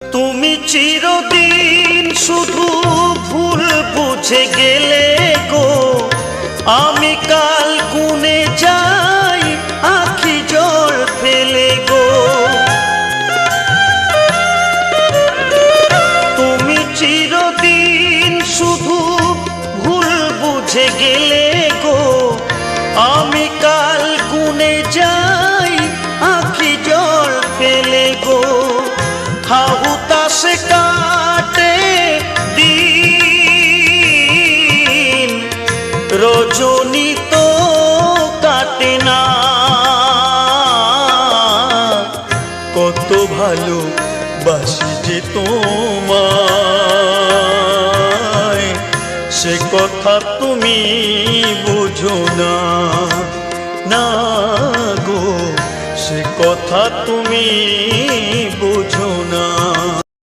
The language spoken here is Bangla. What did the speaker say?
তুমি চিরদিন শুধু ভুল বুঝে গেলে গো। আমি কাল গুনে যাই, আখি জল ফেলে গো। তুমি চিরদিন শুধু ভুল বুঝে গেলে গো। আমি কাল গুনে যাই হাহুতাসে কাটে দিন। রজনী তো কাটে না। কত ভালো বাসি যে তোমায়, সে কথা তুমি বুঝো না। না গো, সে কথা তুমি